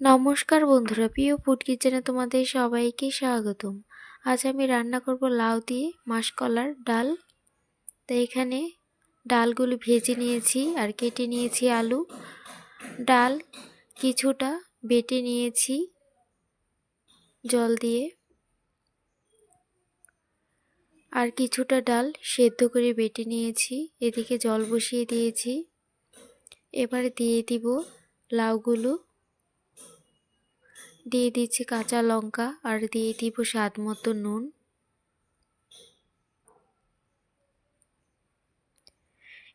নমস্কার বন্ধুরা, প্রিয় ফুড কিচেনে তোমাদের সবাইকে স্বাগতম। আজ আমি রান্না করব লাউ দিয়ে মাসকলার ডাল। তো এখানে ডালগুলো ভেজে নিয়েছি আর কেটে নিয়েছি আলু। ডাল কিছুটা বেটে নিয়েছি জল দিয়ে। আর কিছুটা ডাল সেদ্ধ করে বেটে নিয়েছি, এদিকে জল বসিয়ে দিয়েছি। এবারে দিয়ে দিব লাউগুলো। দিয়ে দিচ্ছি কাঁচা লঙ্কা আর দিয়ে দিব স্বাদ মতো নুন।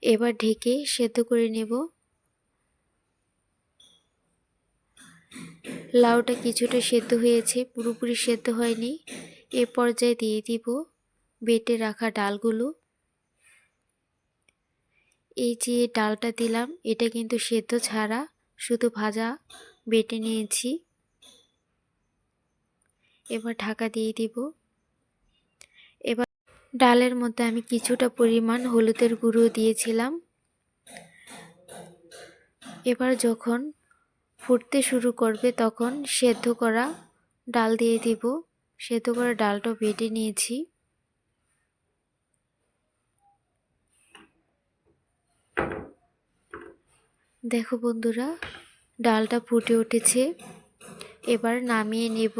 এবার ঢেকে সেদ্ধ করে নেব। লাউটা কিছুটা সেদ্ধ হয়েছে, পুরোপুরি সেদ্ধ হয়নি। এ পর্যায়ে দিয়ে দিব বেটে রাখা ডালগুলো। এই যে ডালটা দিলাম, এটা কিন্তু সেদ্ধ ছাড়া শুধু ভাজা বেটে নিয়েছি। এবার ঢাকা দিয়ে দিব। এবার ডালের মধ্যে আমি কিছুটা পরিমাণ হলুদের গুঁড়ো দিয়েছিলাম। এবার যখন ফুটতে শুরু করবে তখন সেদ্ধ করা ডাল দিয়ে দিব। সেদ্ধ করা ডালটা বেটে নিয়েছি। দেখো বন্ধুরা, ডালটা ফুটে উঠেছে। এবার নামিয়ে নেব।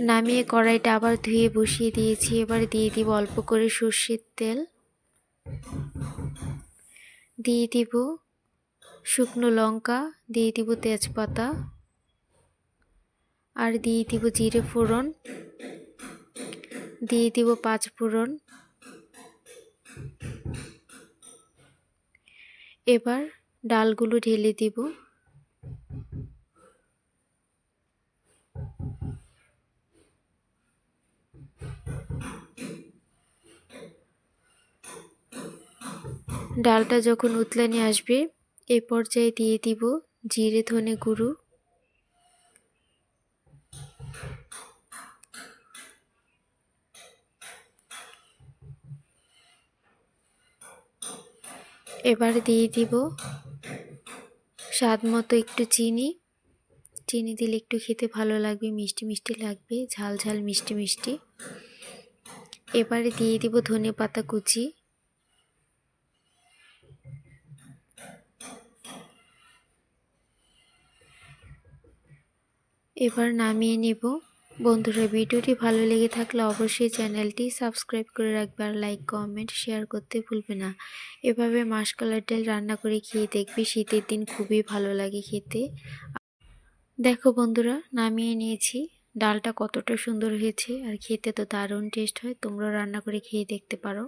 নামিয়ে কড়াইটা আবার ধুয়ে বসিয়ে দিয়েছি। এবার দিয়ে দিব অল্প করে সর্ষের তেল। দিয়ে দিব শুকনো লঙ্কা, দিয়ে দিব তেজপাতা আর দিয়ে দিব জিরে ফোড়ন। দিয়ে দিব পাঁচ ফোড়ন। এবার ডালগুলো ঢেলে দিব। ডালটা যখন উতলানি আসবে, এ পর্যায়ে দিয়ে দিব জিরে ধনে গুঁড়ো। এবার দিয়ে দিব স্বাদ মতো একটু চিনি। চিনি দিলে একটু খেতে ভালো লাগবে, মিষ্টি মিষ্টি লাগবে, ঝাল ঝাল মিষ্টি মিষ্টি। এবারে দিয়ে দিব ধনে পাতা কুচি। এবার নামিয়ে নেব। বন্ধুরা, ভিডিওটি ভালো লেগে থাকলে অবশ্যই চ্যানেলটি সাবস্ক্রাইব করে রাখবে আর লাইক, কমেন্ট, শেয়ার করতে ভুলবে না। এভাবে মাসকালার ডাল রান্না করে খেয়ে দেখবে শীতের দিন খুবই ভালো লাগে খেতে। দেখো বন্ধুরা, নামিয়ে নিয়েছি। ডালটা কতটা সুন্দর হয়েছে আর খেতে তো দারুণ টেস্ট হয় তোমরা রান্না করে খেয়ে দেখতে পারো।